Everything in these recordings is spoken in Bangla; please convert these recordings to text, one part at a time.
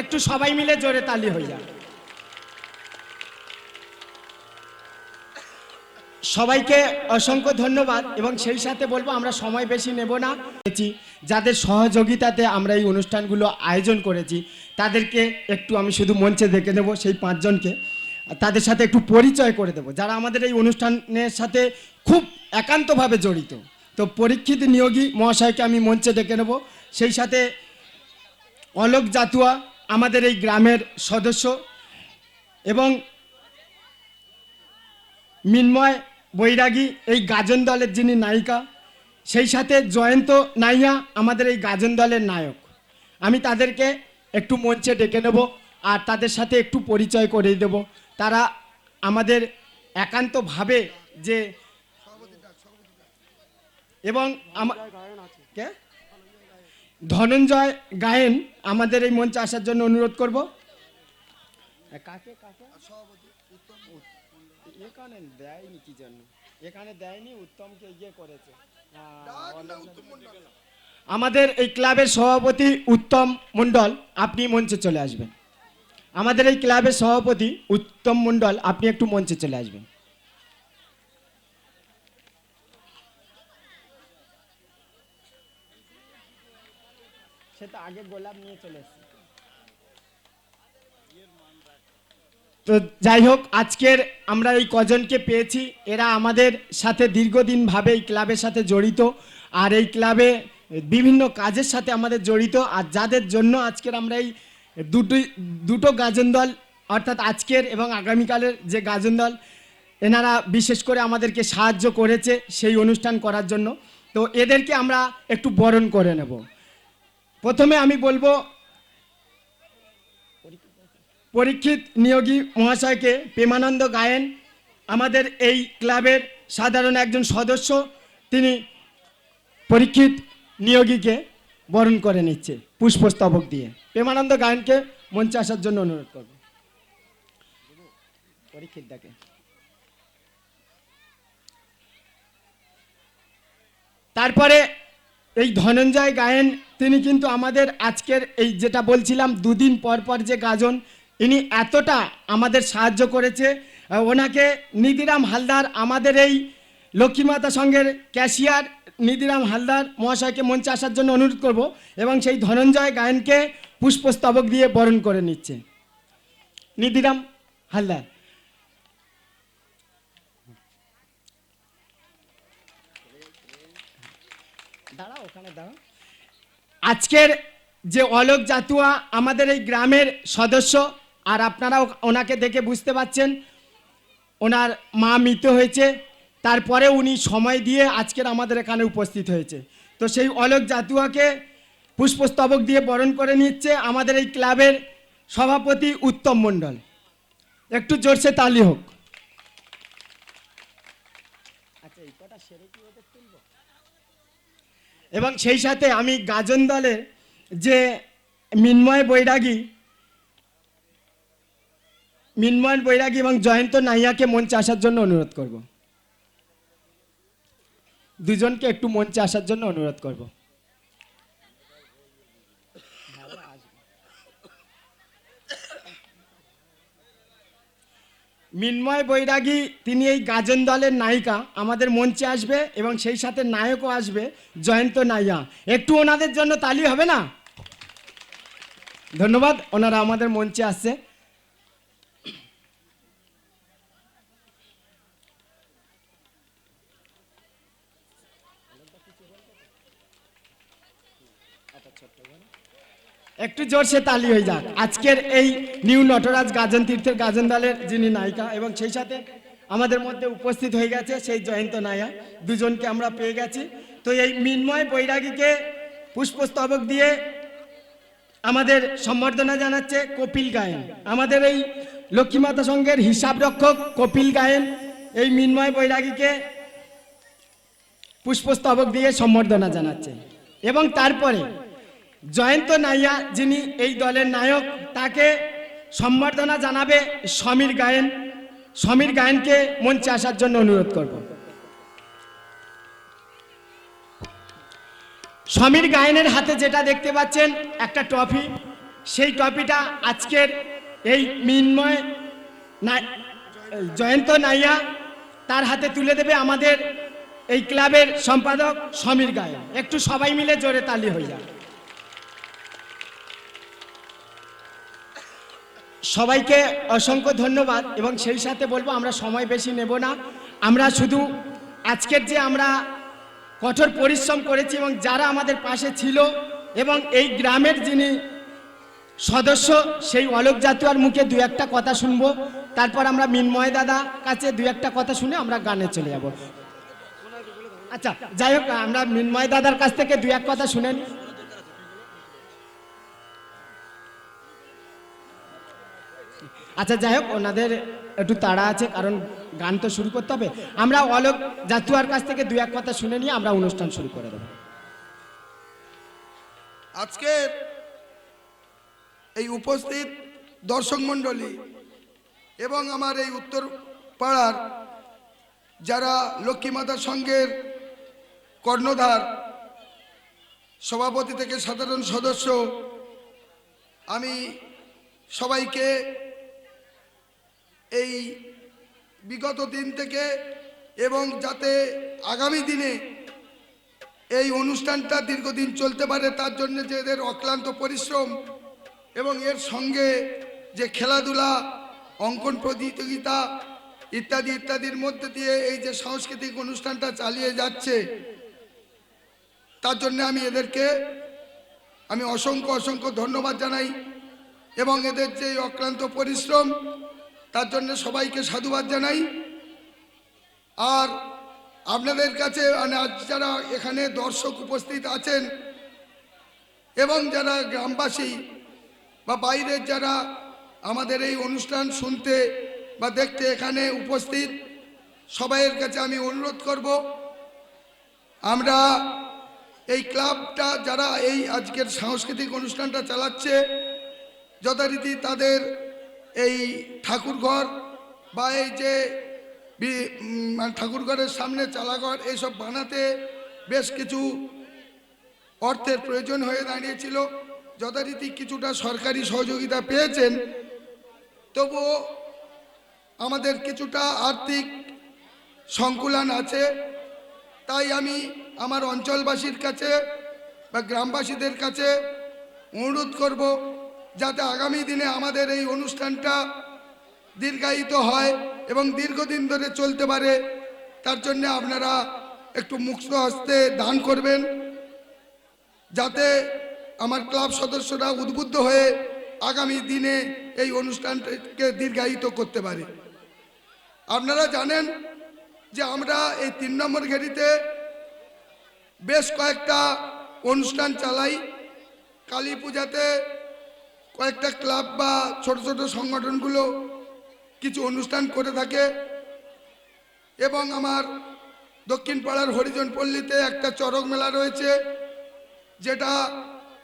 একটু সবাই মিলে জোরে তালি যাক সবাইকে অসংখ্য ধন্যবাদ এবং সেই সাথে বলব আমরা সময় বেশি নেব না। যাদের সহযোগিতাতে আমরা এই অনুষ্ঠানগুলো আয়োজন করেছি, তাদেরকে একটু আমি শুধু মঞ্চে দেখে নেব সেই পাঁচজনকে। তাদের সাথে একটু পরিচয় করে দেবো, যারা আমাদের এই অনুষ্ঠানের সাথে খুব একান্তভাবে জড়িত। তো পরীক্ষিত নিয়োগী মহাশয়কে আমি মঞ্চে ডেকে নেব। সেই সাথে অলোক জাতুয়া আমাদের এই গ্রামের সদস্য এবং মিন্ময় বৈরাগী এই গাজন দলের যিনি নায়িকা সেই সাথে জয়ন্ত নাইয়া আমাদের এই গাজন দলের নায়ক। আমি তাদেরকে একটু মঞ্চে ডেকে নেব আর তাদের সাথে একটু পরিচয় করে দেব। তারা আমাদের একান্তভাবে যে এবং আমা- কে? ধনঞ্জয় গায়েন আমাদের এই মঞ্চে আসার জন্য অনুরোধ করব। কাকে কাকে? এখানে দেয়নি কি জন্য এখানে দেয়নি উত্তমকে ইয়ে করেছে। আমাদের এই ক্লাবের সভাপতি উত্তম মণ্ডল আপনি মঞ্চে চলে আসবেন। আমাদের এই ক্লাবের সভাপতি উত্তম মণ্ডল আপনি একটু মঞ্চে চলে আসবেন। সেটা আগে গোলাপ নিয়ে চলে তো যাই হোক, আজকের আমরা এই কজনকে পেয়েছি। এরা আমাদের সাথে দীর্ঘদিন ভাবে এই ক্লাবের সাথে জড়িত। আর এই ক্লাবে বিভিন্ন কাজের সাথে আমাদের জড়িত। আর যাদের জন্য আজকের আমরা এই দুটো দুটো গাজন দল, অর্থাৎ আজকের এবং আগামীকালের যে গাজন দল, এনারা বিশেষ করে আমাদেরকে সাহায্য করেছে সেই অনুষ্ঠান করার জন্য। তো এদেরকে আমরা একটু বরণ করে নেব। প্রথমে আমি বলব, পরীক্ষিত নিয়োগী মহাশয়কে প্রেমানন্দ গায়েন, আমাদের এই ক্লাবের সাধারণ একজন সদস্য, তিনি পরীক্ষিত নিয়োগীকে বরণ করে নিচ্ছে পুষ্পস্তবক দিয়ে। প্রেমানন্দ গায়েনকে মঞ্চে আসার জন্য অনুরোধ করব। পরীক্ষিত ডাকে তারপরে এই ধনঞ্জয় গায়েন, তিনি কিন্তু আমাদের আজকের এই যেটা বলছিলাম, দুদিন পর পর যে গাজন, ইনি এতটা আমাদের সাহায্য করেছে। ওনাকে নিধিরাম হালদার, আমাদের এই লক্ষ্মীমাতা সঙ্গের ক্যাশিয়ার নিধিরাম হালদার মহাশয়কে মঞ্চে আসার জন্য অনুরোধ করব এবং সেই ধনঞ্জয় গায়নকে পুষ্পস্তবক দিয়ে বরণ করে নিচ্ছে নিধিরাম হালদার। আজকের যে অলোক জাতুয়া আমাদের এই গ্রামের সদস্য আর আপনারাও ওনাকে দেখে বুঝতে পাচ্ছেন ওনার মা মৃত হয়েছে। তারপরে উনি সময় দিয়ে আজকের আমাদের এখানে উপস্থিত হয়েছে। তো সেই অলোক জাতুয়াকে পুষ্পস্তবক দিয়ে বরণ করে নিচ্ছে আমাদের এই ক্লাবের সভাপতি উত্তম মণ্ডল। একটু জোরসে তালি হোক। আচ্ছা এই কটা সেরে কি এবং সেই সাথে আমি গাজন দলে যে মিন্ময় বৈরাগী মিন্ময় বৈরাগী এবং জয়ন্ত নাইয়াকে মঞ্চে আসার জন্য অনুরোধ করব। দুজনকে একটু মঞ্চে আসার জন্য অনুরোধ করব। মিন্ময় বৈরাগী, তিনি এই গাজন দলের নায়িকা। আমাদের মঞ্চে আসবে এবং সেই সাথে নায়কও আসবে, জয়ন্ত নাইয়া। একটু ওনাদের জন্য তালি হবে না? ধন্যবাদ, ওনারা আমাদের মঞ্চে আসছে। একটু জোরসে তালি হয়ে যাক। আজকের এই নিউ নটরাজ গাজন তীর্থের গাজন দলের যিনি নায়িকা এবং সেই সাথে আমাদের মধ্যে উপস্থিত হয়ে গেছে সেই জয়ন্ত নায়া দুজনকে আমরা পেয়ে গেছি। তো এই মিন্ময় বৈরাগীকে পুষ্পস্তবক দিয়ে আমাদের সম্বর্ধনা জানাচ্ছে কপিল গায়েন। আমাদের এই লক্ষ্মীমাতা সংঘের হিসাব রক্ষক কপিল গায়েন এই মিন্ময় বৈরাগীকে পুষ্পস্তবক দিয়ে সম্বর্ধনা জানাচ্ছে। এবং তারপরে জয়ন্ত নাইয়া যিনি এই দলের নায়ক, তাকে সম্বর্ধনা জানাবে সমীর গায়েন। সমীর গায়েনকে মঞ্চে আসার জন্য অনুরোধ করব। সমীর গায়েনের হাতে যেটা দেখতে পাচ্ছেন, একটা ট্রফি। সেই ট্রফিটা আজকের এই মিন্ময় জয়ন্ত নাইয়া তার হাতে তুলে দেবে আমাদের এই ক্লাবের সম্পাদক সমীর গায়ে একটু সবাই মিলে জোরে তালি হয়ে যায় সবাইকে অসংখ্য ধন্যবাদ এবং সেই সাথে বলব, আমরা সময় বেশি নেব না। আমরা শুধু আজকের যে আমরা কঠোর পরিশ্রম করেছি এবং যারা আমাদের পাশে ছিল এবং এই গ্রামের যিনি সদস্য, সেই অলোক জাতুয়ার মুখে দু একটা কথা শুনব। তারপর আমরা মিনময় দাদা কাছে দু একটা কথা শুনে আমরা গানে চলে যাব। আচ্ছা যাই হোক, আমরা মিনময় দাদার কাছ থেকে দু এক কথা শুনেন। আচ্ছা যাই হোক, ওনাদের একটু তাড়া আছে, কারণ গান তো শুরু করতে হবে। আমরা অলোক জাতুয়ার কাছ থেকে দু এক কথা শুনে নিয়ে আমরা অনুষ্ঠান শুরু করে দেবো। আজকে এই উপস্থিত দর্শক মণ্ডলী এবং আমার এই উত্তর পাড়ার যারা লক্ষ্মীমাতা সংঘের কর্ণধার, সভাপতি থেকে সাধারণ সদস্য, আমি সবাইকে এই বিগত দিন থেকে এবং যাতে আগামী দিনে এই অনুষ্ঠানটা দীর্ঘদিন চলতে পারে, তার জন্য যে এদের অক্লান্ত পরিশ্রম এবং এর সঙ্গে যে খেলাধুলা, অঙ্কন প্রতিযোগিতা ইত্যাদি ইত্যাদির মধ্যে দিয়ে এই যে সাংস্কৃতিক অনুষ্ঠানটা চালিয়ে যাচ্ছে, তার জন্য আমি এদেরকে, আমি অসংখ্য অসংখ্য ধন্যবাদ জানাই এবং এদের যে অক্লান্ত পরিশ্রম তার জন্য সবাইকে সাধুবাদ জানাই। আর আপনাদের কাছে মানে আজ যারা এখানে দর্শক উপস্থিত আছেন, এবং যারা গ্রামবাসী বা বাইরের যারা আমাদের এই অনুষ্ঠান শুনতে বা দেখতে এখানে উপস্থিত, সবাইয়ের কাছে আমি অনুরোধ করব, আমরা এই ক্লাবটা যারা এই আজকের সাংস্কৃতিক অনুষ্ঠানটা চালাচ্ছে, যথারীতি তাদের এই ঠাকুরঘর বা এই যে মানে ঠাকুরঘরের সামনে চালাঘর, এইসব বানাতে বেশ কিছু অর্থের প্রয়োজন হয়ে দাঁড়িয়েছিল। যথারীতি কিছুটা সরকারি সহযোগিতা পেয়েছেন। তবুও আমাদের কিছুটা আর্থিক সংকুলান আছে। তাই আমি আমার অঞ্চলবাসীর কাছে বা গ্রামবাসীদের কাছে অনুরোধ করব যাতে আগামী দিনে আমাদের এই অনুষ্ঠানটা দীর্ঘায়িত হয় এবং দীর্ঘদিন ধরে চলতে পারে, তার জন্য আপনারা একটু মুক্ত হস্তে দান করবেন, যাতে আমার ক্লাব সদস্যরা উদ্বুদ্ধ হয়ে আগামী দিনে এই অনুষ্ঠানটাকে দীর্ঘায়িত করতে পারে। আপনারা জানেন যে আমরা এই তিন নম্বর ঘেরিতে বেশ কয়েকটা অনুষ্ঠান চালাই। কালী পূজাতে কয়েকটা ক্লাব বা ছোট ছোট সংগঠনগুলো কিছু অনুষ্ঠান করে থাকে এবং আমার দক্ষিণ পাড়ার হরিজন পল্লীতে একটা চরক মেলা রয়েছে, যেটা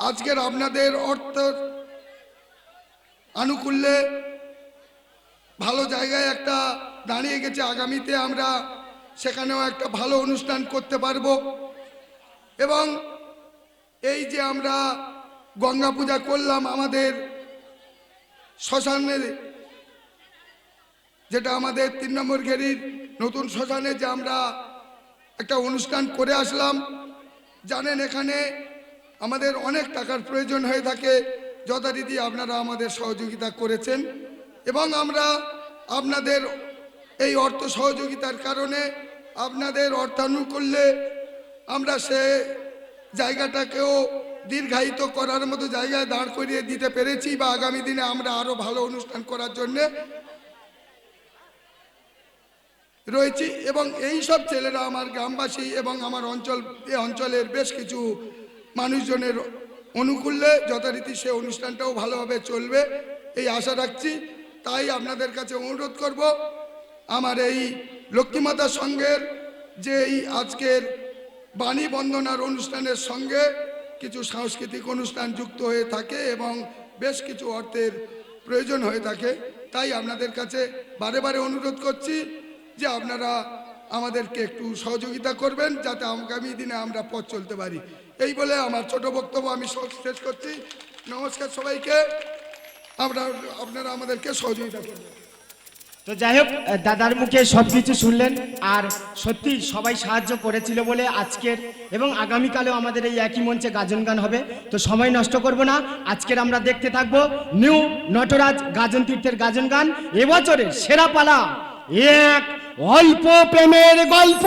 আজকের আপনাদের অর্থ আনুকূল্যে ভালো জায়গায় একটা দাঁড়িয়ে গেছে। আগামীতে আমরা সেখানেও একটা ভালো অনুষ্ঠান করতে পারব। এবং এই যে আমরা গঙ্গা পূজা করলাম আমাদের শ্মশানের, যেটা আমাদের তিন নম্বর ঘেরির নতুন শ্মশানে যে আমরা একটা অনুষ্ঠান করে আসলাম। জানেন এখানে আমাদের অনেক টাকার প্রয়োজন হয়ে থাকে। যথারীতি আপনারা আমাদের সহযোগিতা করেছেন এবং আমরা আপনাদের এই অর্থ সহযোগিতার কারণে আপনাদের অর্থানুকূল্যে আমরা সে জায়গাটাকেও দীর্ঘায়িত করার মতো জায়গায় দাঁড় করিয়ে দিতে পেরেছি বা আগামী দিনে আমরা আরও ভালো অনুষ্ঠান করার জন্যে রয়েছি। এবং এই সব ছেলেরা আমার গ্রামবাসী এবং আমার অঞ্চল, এ অঞ্চলের বেশ কিছু মানুষজনের অনুকূল্যে যথারীতি সে অনুষ্ঠানটাও ভালোভাবে চলবে, এই আশা রাখছি। তাই আপনাদের কাছে অনুরোধ করব, আমার এই লক্ষ্মীমাতা সংঘের যে এই আজকের বাণী বন্দনার অনুষ্ঠানের সঙ্গে কিছু সাংস্কৃতিক অনুষ্ঠান যুক্ত হয়ে থাকে এবং বেশ কিছু অর্থের প্রয়োজন হয়ে থাকে। তাই আপনাদের কাছে বারে বারে অনুরোধ করছি যে আপনারা আমাদেরকে একটু সহযোগিতা করবেন যাতে আগামী দিনে আমরা পথ চলতে পারি। এই বলে আমার ছোট বক্তব্য আমি শেষ করছি। নমস্কার সবাইকে। আমরা আপনারা আমাদেরকে সহযোগিতা করবেন। তো যাই হোক দাদার মুখে সব কিছু শুনলেন, আর সত্যি সবাই সাহায্য করেছিল বলে আজকের এবং আগামীকালেও আমাদের এই একই মঞ্চে গাজন গান হবে। তো সময় নষ্ট করব না, আজকের আমরা দেখতে থাকব নিউ নটরাজ গাজন তীর্থের গাজন গান, এবছরের সেরা পালা, এক অল্প প্রেমের গল্প।